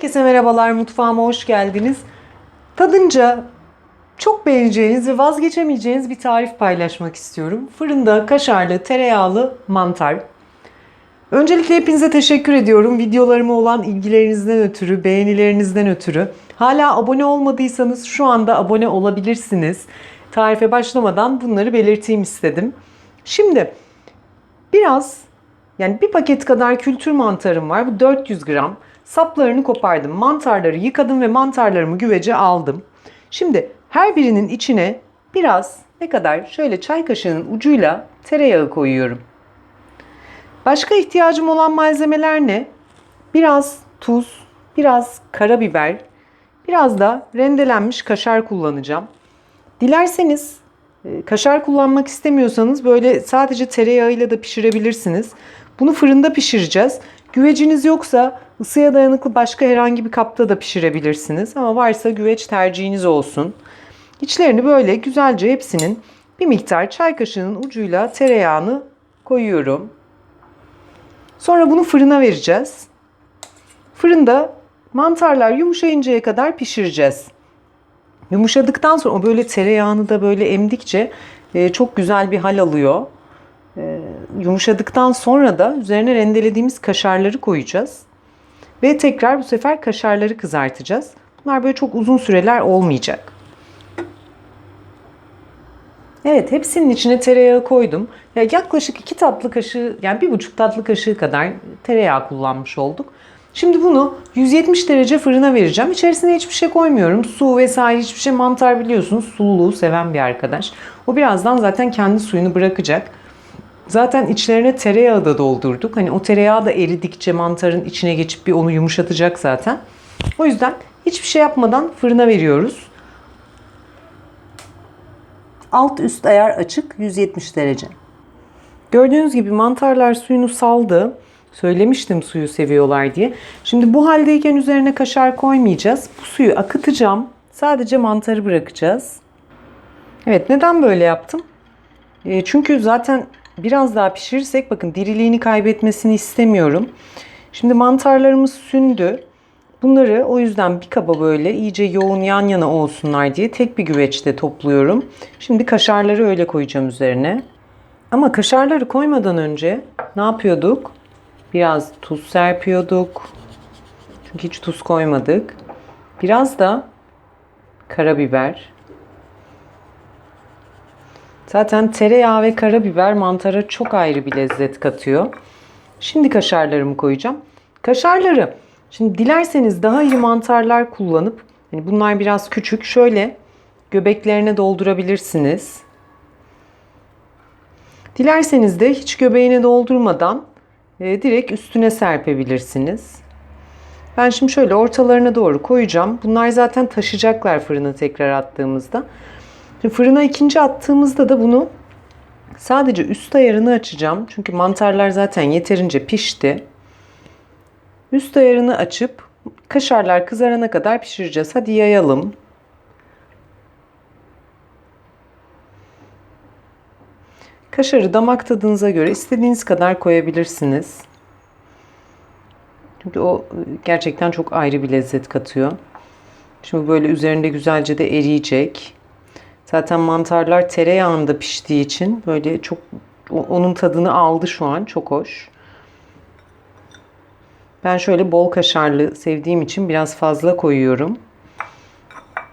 Herkese merhabalar, mutfağıma hoş geldiniz. Tadınca çok beğeneceğiniz ve vazgeçemeyeceğiniz bir tarif paylaşmak istiyorum. Fırında kaşarlı, tereyağlı mantar. Öncelikle hepinize teşekkür ediyorum. Videolarıma olan ilgilerinizden ötürü, beğenilerinizden ötürü. Hala abone olmadıysanız şu anda abone olabilirsiniz. Tarife başlamadan bunları belirteyim istedim. Şimdi biraz yani bir paket kadar kültür mantarım var. Bu 400 gram. Saplarını kopardım. Mantarları yıkadım ve mantarlarımı güvece aldım. Şimdi her birinin içine biraz ne kadar şöyle çay kaşığının ucuyla tereyağı koyuyorum. Başka ihtiyacım olan malzemeler ne? Biraz tuz, biraz karabiber, biraz da rendelenmiş kaşar kullanacağım. Dilerseniz e, kaşar kullanmak istemiyorsanız böyle sadece tereyağıyla da pişirebilirsiniz. Bunu fırında pişireceğiz. Güveciniz yoksa ısıya dayanıklı başka herhangi bir kapta da pişirebilirsiniz. Ama varsa güveç tercihiniz olsun. İçlerini böyle güzelce hepsinin bir miktar çay kaşığının ucuyla tereyağını koyuyorum. Sonra bunu fırına vereceğiz. Fırında mantarlar yumuşayıncaya kadar pişireceğiz. Yumuşadıktan sonra o böyle tereyağını da böyle emdikçe e, çok güzel bir hal alıyor. Yumuşadıktan sonra da üzerine rendelediğimiz kaşarları koyacağız. Ve tekrar bu sefer kaşarları kızartacağız. Bunlar böyle çok uzun süreler olmayacak. Evet hepsinin içine tereyağı koydum. Ya yaklaşık 2 tatlı kaşığı yani 1,5 tatlı kaşığı kadar tereyağı kullanmış olduk. Şimdi bunu 170 derece fırına vereceğim. İçerisine hiçbir şey koymuyorum. Su vesaire hiçbir şey mantar biliyorsunuz. Sululuğu seven bir arkadaş. O birazdan zaten kendi suyunu bırakacak. Zaten içlerine tereyağı da doldurduk. Hani o tereyağı da eridikçe mantarın içine geçip bir onu yumuşatacak zaten. O yüzden hiçbir şey yapmadan fırına veriyoruz. Alt üst ayar açık 170 derece. Gördüğünüz gibi mantarlar suyunu saldı. Söylemiştim suyu seviyorlar diye. Şimdi bu haldeyken üzerine kaşar koymayacağız. Bu suyu akıtacağım. Sadece mantarı bırakacağız. Evet neden böyle yaptım? E, çünkü zaten biraz daha pişirirsek bakın diriliğini kaybetmesini istemiyorum. Şimdi mantarlarımız sündü. Bunları o yüzden bir kaba böyle iyice yoğun yan yana olsunlar diye tek bir güveçte topluyorum. Şimdi kaşarları öyle koyacağım üzerine. Ama kaşarları koymadan önce ne yapıyorduk? Biraz tuz serpiyorduk. Çünkü hiç tuz koymadık. Biraz da karabiber. Zaten tereyağı ve karabiber mantara çok ayrı bir lezzet katıyor. Şimdi kaşarlarımı koyacağım. Kaşarları şimdi dilerseniz daha iyi mantarlar kullanıp yani bunlar biraz küçük şöyle göbeklerine doldurabilirsiniz. Dilerseniz de hiç göbeğine doldurmadan e, direkt üstüne serpebilirsiniz. Ben şimdi şöyle ortalarına doğru koyacağım. Bunlar zaten taşıyacaklar fırına tekrar attığımızda. Fırına ikinci attığımızda da bunu sadece üst ayarını açacağım. Çünkü mantarlar zaten yeterince pişti. Üst ayarını açıp kaşarlar kızarana kadar pişireceğiz. Hadi yayalım. Kaşarı damak tadınıza göre istediğiniz kadar koyabilirsiniz. Çünkü o gerçekten çok ayrı bir lezzet katıyor. Şimdi böyle üzerinde güzelce de eriyecek. Zaten mantarlar tereyağında piştiği için böyle çok onun tadını aldı şu an. Çok hoş. Ben şöyle bol kaşarlı sevdiğim için biraz fazla koyuyorum.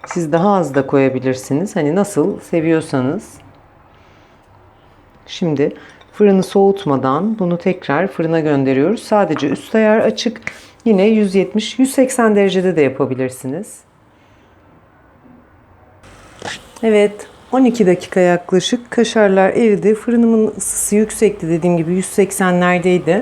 Siz daha az da koyabilirsiniz. Hani nasıl seviyorsanız. Şimdi fırını soğutmadan bunu tekrar fırına gönderiyoruz. Sadece üst ayar açık. Yine 170-180 derecede de yapabilirsiniz. Evet 12 dakika yaklaşık kaşarlar eridi. Fırınımın ısısı yüksekti dediğim gibi 180'lerdeydi.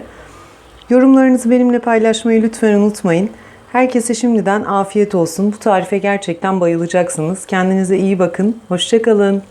Yorumlarınızı benimle paylaşmayı lütfen unutmayın. Herkese şimdiden afiyet olsun. Bu tarife gerçekten bayılacaksınız. Kendinize iyi bakın. Hoşçakalın.